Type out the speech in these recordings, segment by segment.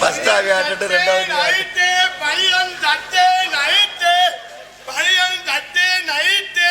First ஆடிட்டு ரெண்டாவது night பையன் தட்டு நைட்டு. பையன் தட்டு நைட்டு.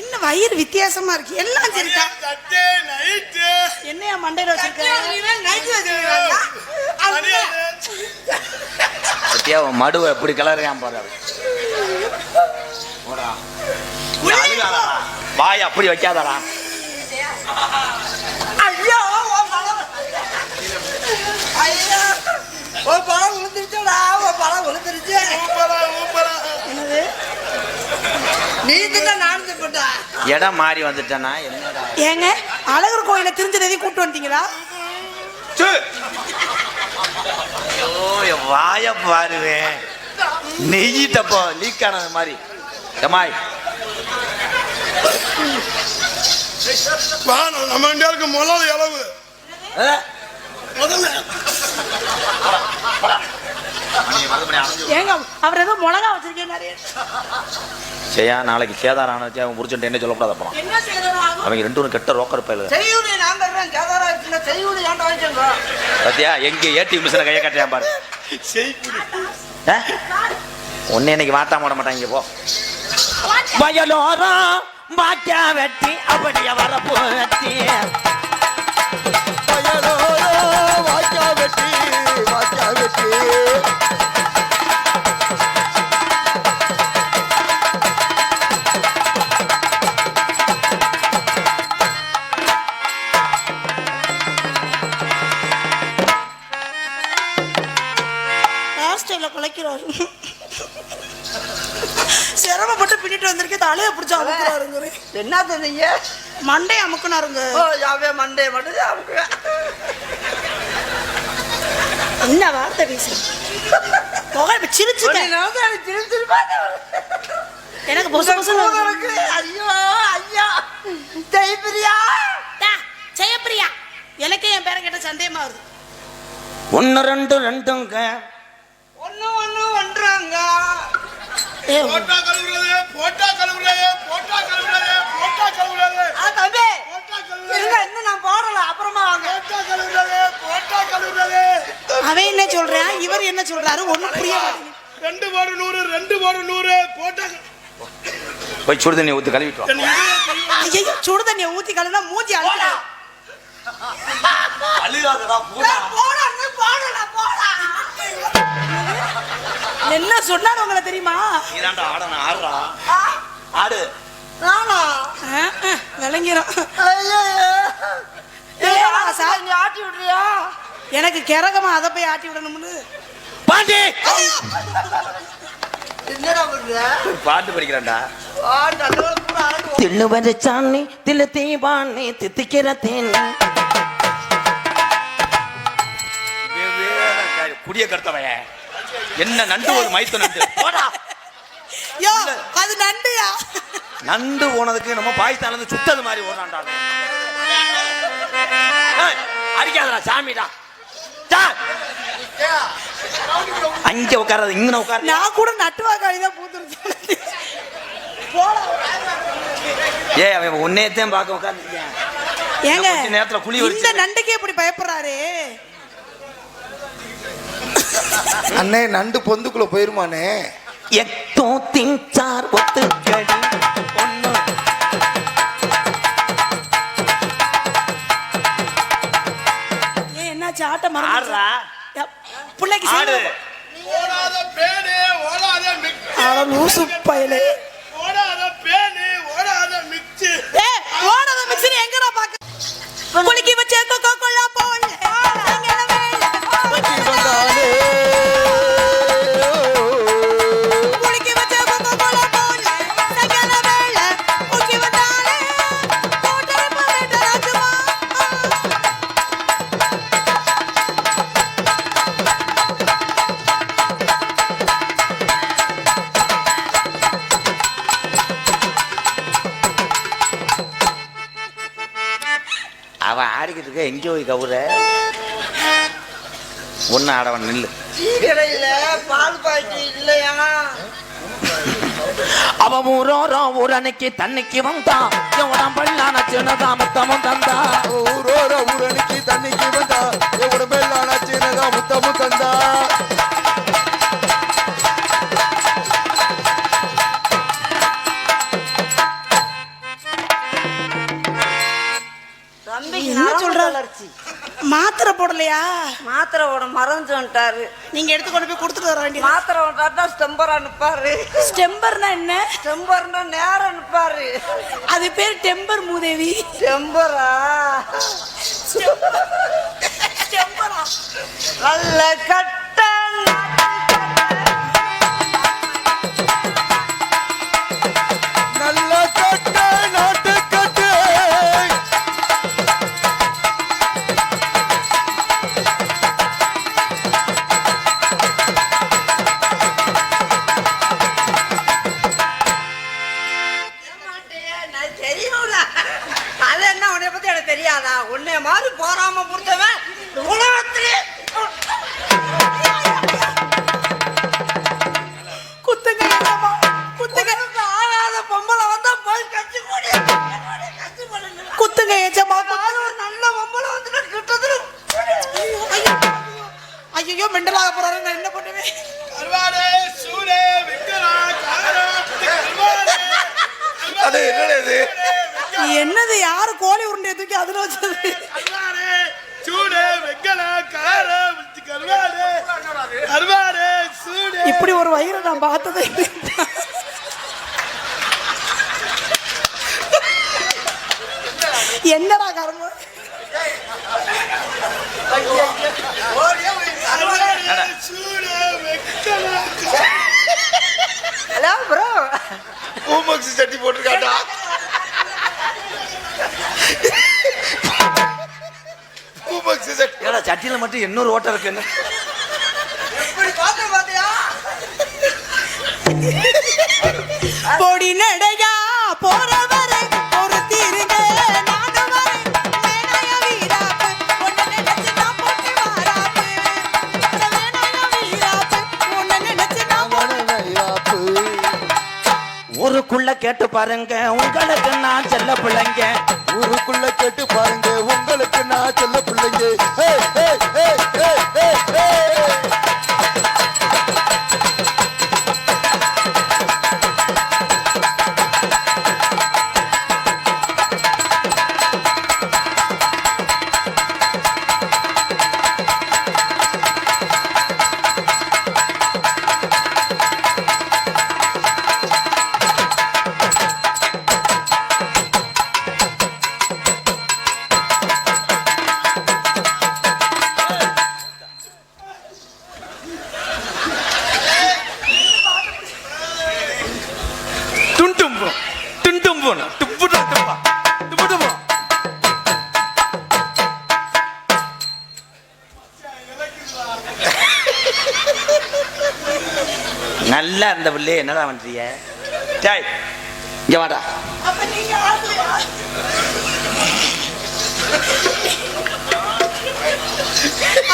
என்ன வயிறு வித்தியாசமா இருக்கு? எல்லாம் சரிக்கா தட்டு நைட்டு. என்னையா மண்டையில வச்சிருக்க? மடுவை எப்படி. நீ அழுகாதடா. வாய் அப்படி வைக்காதடா ஐயோ உன் பழம் ஐயோ உன் பழம் விழுந்துருச்சுடா உன் பழம் விழுந்துருச்சு. என்னது? நீ தின்ன நான் தின்னுட்டா? இடம் மாறி வந்துட்டேனா என்னடா? ஏங்க அழகர் கோயில தெரிஞ்சதை கூட்டு வந்தீங்களா சு. ஐயோ வாய பாருவேன் நெய்யிட்டப்போ லீக் ஆனது மாதிரி. ஏமாய் நம்ம இந்தியாவுக்கு முதல் முதல்ல ஏங்க அவர் ஏதோ மிளகா வச்சிருக்கேன் நிறைய செய்யா நாளைக்கு சேதாரம் அவன் புரிச்சுட்டு என்ன சொல்லக்கூடாது அப்புறம்? என்ன செய்யறோம் அவங்க ரெண்டு பேரும் கெட்ட ரோக்கர் பயில. எங்க ஏடி மிஷினை கையை கட்டியான் பாரு? உன்னை இன்னைக்கு வாட்டா மாட மாட்டாங்க போ. வயலோரம் வெட்டி அப்படியே வரப்போ வெட்டி ஹாஸ்டல்ல குலைக்கிறோம் சிரமப்பட்டு பின்னிட்டு வந்திருக்கேன். தலையை பிடிச்சி அமுக்குறாருங்க என்ன தந்தீங்க மண்டை அமுக்குனாருங்க. ஓ யாவே மண்டே மட்டும் சாப்பிடுவேன் என்ன வார்த்தை பேசு புகை இப்ப சிரிச்சுட்டேன். எனக்கு பொசு பொசு ஐயோ ஐயா. ஜெயபிரியா ஜெயப்பிரியா. எனக்கே என் பேரை கேட்ட சந்தேகமா வருது. ஒன்னு ரெண்டு ரெண்டுங்க. ஒண்ணு ஒண்ணு ஒன்றாங்க. போட்டா கழுவுறது போட்டா கழுவுறது போட்டா கழுவுறது போட்டா கழுவுறது ஆ தம்பி போட்டா இருங்க இன்னும் நான் போடல அப்புறமா வாங்க. அவன் என்ன சொல்றான் இவர் என்ன சொல்றாரு? ஒண்ணும் புரிய ரெண்டு போடு நூறு ரெண்டு போடு நூறு போட்டா. போய் சுடு தண்ணி ஊத்து கழுவிட்டு சுடு தண்ணியை ஊத்தி கலந்தா மூஞ்சி அழுகா. என்ன சொன்னாரு உங்களை தெரியுமா? ஆடு. நானா வாங்க சார். நீ ஆட்டி விடுறியா? எனக்கு கிறகமா அதை போய் ஆட்டி விடணும்னு. பாண்டி என்னடா பாட்டு படிக்கிறான்டா. அழகு தின்னு வரைச்சானி தில்லு தீவானி தித்திக்கிற தேனி. குடிய கருத்தவைய என்ன நண்டு ஒரு மைத்த நண்டு. போடா. யோ அது நண்டுயா? நண்டு போனதுக்கு நம்ம பாகிஸ்தான்ல இருந்து சுத்தது மாதிரி. ஏய், அடிக்காதடா சாமிடா. அங்க உட்காராது இங்க உட்காரு நான் கூட நட்டுவாக்காளி தான் பூத்துருச்சு. போடா. ஏ அவன் உன்னையத்தையும் பார்க்க உட்காந்துருக்கேன் ஏங்க நேரத்துல குழி இந்த. நண்டுக்கே இப்படி பயப்படுறாரு? அண்ணே நண்டு பொந்துக்குள்ள போயிருமானே எத்தோ திங்சார் ஒத்து கடி ஆடுறா பிள்ளைக்கு ஆடு. ஓடாத பேனு ஓடாத மிக்சி அட லூசு பயலே. ஓடாத பேனு ஓடாத மிக்சி ஏ ஓடாத மிக்ஸி எங்கடா பாக்க குளிக்கி வச்ச அவன் ஆடிக்கிட்டு இருக்க எங்க போய் கவுற ஒன்னு ஆடவன் நில்லு. பால் பாக்கி இல்லையா? அவ ஊரோரோ ஊரணிக்கு தண்ணிக்கு வந்தா. என் உடம்பெல்லாம் சின்னதா முத்தமும் தந்தா. ஊரோர ஊரணிக்கு தண்ணிக்கு வந்தா. சின்னதா முத்தமு தந்தா. தளர்ச்சி மாத்திரை போடலையா? மாத்திரை ஓட மறந்து வந்துட்டாரு. நீங்க எடுத்து கொண்டு போய் கொடுத்துட்டு வர வேண்டியது. மாத்திரை ஓட்டாட்டா ஸ்டெம்பர் அனுப்பாரு. ஸ்டெம்பர்னா என்ன? ஸ்டெம்பர்னா நேரம் அனுப்பாரு. அது பேர் டெம்பர் மூதேவி. ஸ்டெம்பரா ஸ்டெம்பரா? நல்ல கட்ட இது என்னது யாரு கோழி உருண்டையை தூக்கி அதுல வச்சது? கருவாடே சூடே வெக்கலா காரா கருவாடே கருவாடே சூடே. இப்படி ஒரு வயிறை நான் பார்த்ததே. என்னடா கரும்பு கருவாடே சூடே வெக்கலா ஹலோ ப்ரோ பூமக்ஸ் சட்டி போட்டிருக்காட்டா சட்டியில மட்டும் இன்னொரு ஓட்டம் இருக்கு என்ன? பொடி நடையா ஊருக்குள்ள கேட்டு பாருங்க உங்களுக்கு நான் செல்ல பிள்ளைங்க. ஊருக்குள்ள கேட்டு பாருங்க உங்களுக்கு நான் சொல்ல பிள்ளைங்க. போன? டுப்பா நல்லா இருந்த பிள்ளை என்னடா பண்றீங்க? டேய் இங்க வாடா?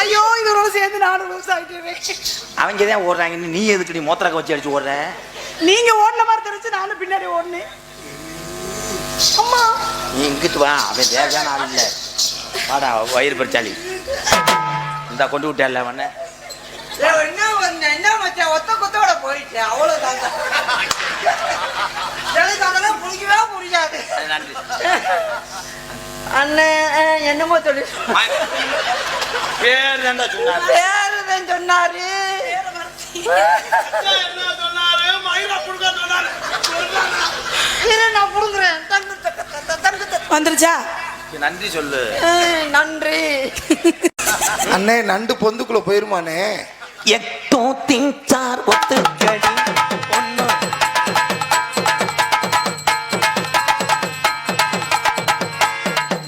ஐயோ இதோட சேர்ந்து நானும் லூஸ் ஆகிட்டேன் அவங்க தான் ஓடுறாங்க நீ எதுக்கு நீ மோத்திரக்க வச்சு அடிச்சு ஓடுற? நீங்க ஓடின மாதிரி தெரிஞ்சு நானும் பின்னாடி ஓடினேன். அம்மா. நீ இங்கிட்டு வா அவன் தேவையான ஆள் இல்லை. வாடா வயிறு பறிச்சாலி இந்த கொண்டு விட்டேன்ல அவனை அண்ணன் என்னமோ சொல்லி பேர் தான்டா சொன்னாரு. சொன்னாரு. என்ன சொன்னாரு? மயிரா புடுங்க சொன்னாரு. நான் புடுங்குறேன் தங்கு தக்கு தக்கு தங்கு தக்கு. வந்துருச்சா? நன்றி சொல்லு. நன்றி. அண்ணே நண்டு பொந்துக்குள்ள போயிருமானே எட்டு திங்சார் ஒத்துக்கடி. ஒண்ணு.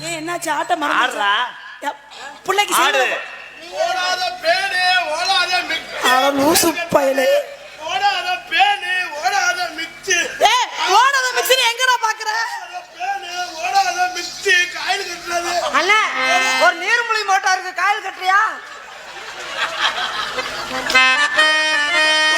ஏன் என்னாச்சு? ஆட்ட பிள்ளைக்கு ஆடு. ஓடாத பேனு ஓடாத மிக்சி அட லூசு பயலே. ஓடாத பேனு ஓடாத மிக்சி ஏய் ஓடாத மிக்ஸி எங்கடா பாக்குற? காயில் கட்டுறது. அண்ணா ஒரு நீர்மொழி மோட்டாருக்கு காயல் கட்டுறியா?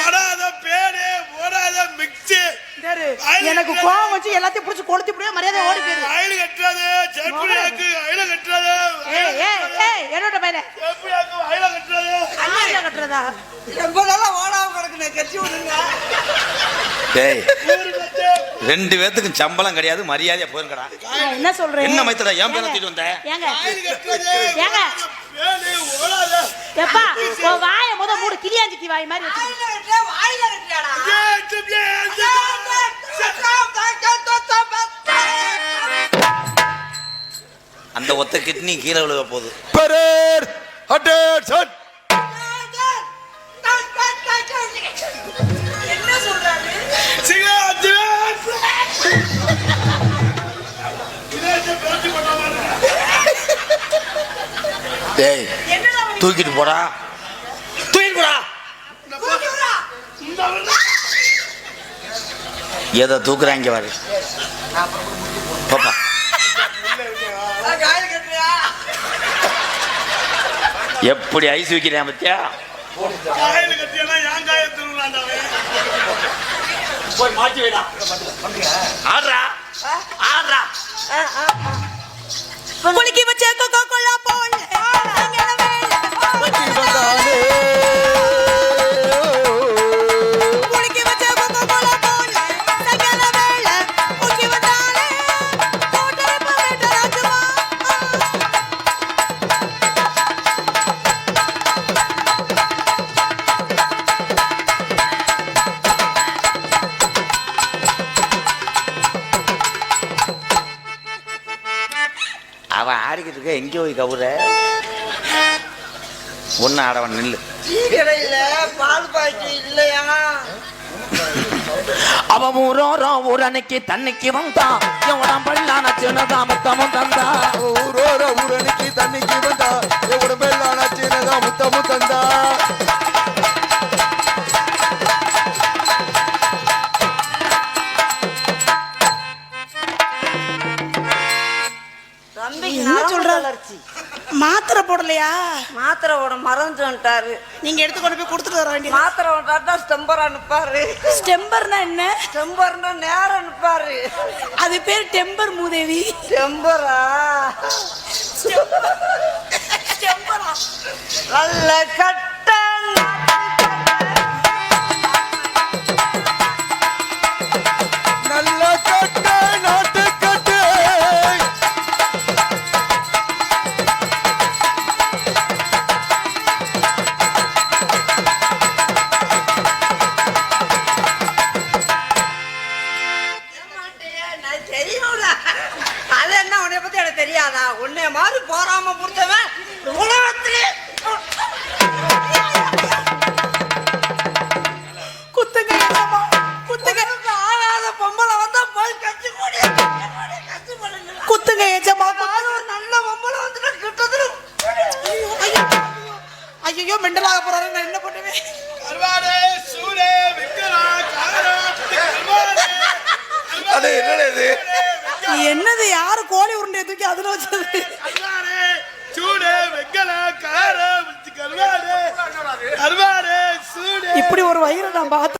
ஓடாத பேனு ஓடாத மிக்சி சரி எனக்கு கோவம் வச்சு எல்லாத்தையும் புடிச்சு கொளுத்தி புடியே மரியாதை ஓடி போயிரு. அயல் கட்டுறது செப்புடியாக்கு அயல கட்டுறது. ஏய் ஏய் ஏய் என்னோட பையனே. செப்புடியாக்கு அயல கட்டுறது. அண்ணா கட்டுறதா? ரொம்ப நாளா ஓடாம கிடக்குனே கட்சி விடுங்க. டேய். ரெண்டு பேத்துக்கும் சம்பளம் கிடையாது மரியாதையா போயிருங்கடா. நான் என்ன சொல்றேன்? என்ன மைத்தடா ஏன் பேரை தூக்கிட்டு வந்த? ஏங்க. ஏங்க. எப்பா உன் வாயை முத மூடு கிளியாஞ்சிட்டி வாய் மாதிரி வச்சு வாயில அந்த ஒத்த கிட்னி கீழே விழுக போகுது. அட்டேஷன் டேய் என்னடா தூக்கிட்டு போடா. தூக்கிட்டு போடா. ஏதோ தூக்குறாங்க பாரு. பாப்பா. எப்படி ஐஸ் வைக்கிறேன் பத்தியா? போய் மாட்டி வைடா. ஆடுறா. ஆடுறா. குலுக்கி வச்ச கொக்கோ எங்கே போய் கவுற ஒன்னு ஆடவன் நில்லு. பால் இல்லையா? அவன் தன்னைக்கு வந்தான் என் உடம்பெல்லாம் சின்னதா முத்தமும் தந்தா. ஊரோர ஊரணிக்கு தண்ணிக்கு வந்தா. சின்னதா தந்தா. மாத்திரை ஓட மறந்து வந்துட்டாரு நீங்க எடுத்து கொண்டு போய் கொடுத்துட்டு வர வேண்டியது. மாத்திரை ஓட்டாட்டா ஸ்டெம்பர் அனுப்பாரு. ஸ்டெம்பர்னா என்ன? ஸ்டெம்பர்னா நேரம் அனுப்பாரு. அது பேர் டெம்பர் மூதேவி. ஸ்டெம்பரா? நல்ல கட்ட ஐயோ மெண்டலாக போறாரு. நான் என்ன பண்ணுவேன்? கருவாடே சூடே விக்கலா காரா கருவாடே அது என்னடா இது? என்னது யாரு கோழி உருண்டையை தூக்கி அதுல வச்சது? சூடே வெக்கலா காரா கருவாடே கருவாடே சூடே இப்படி ஒரு வயிறு நான் பார்த்தேன்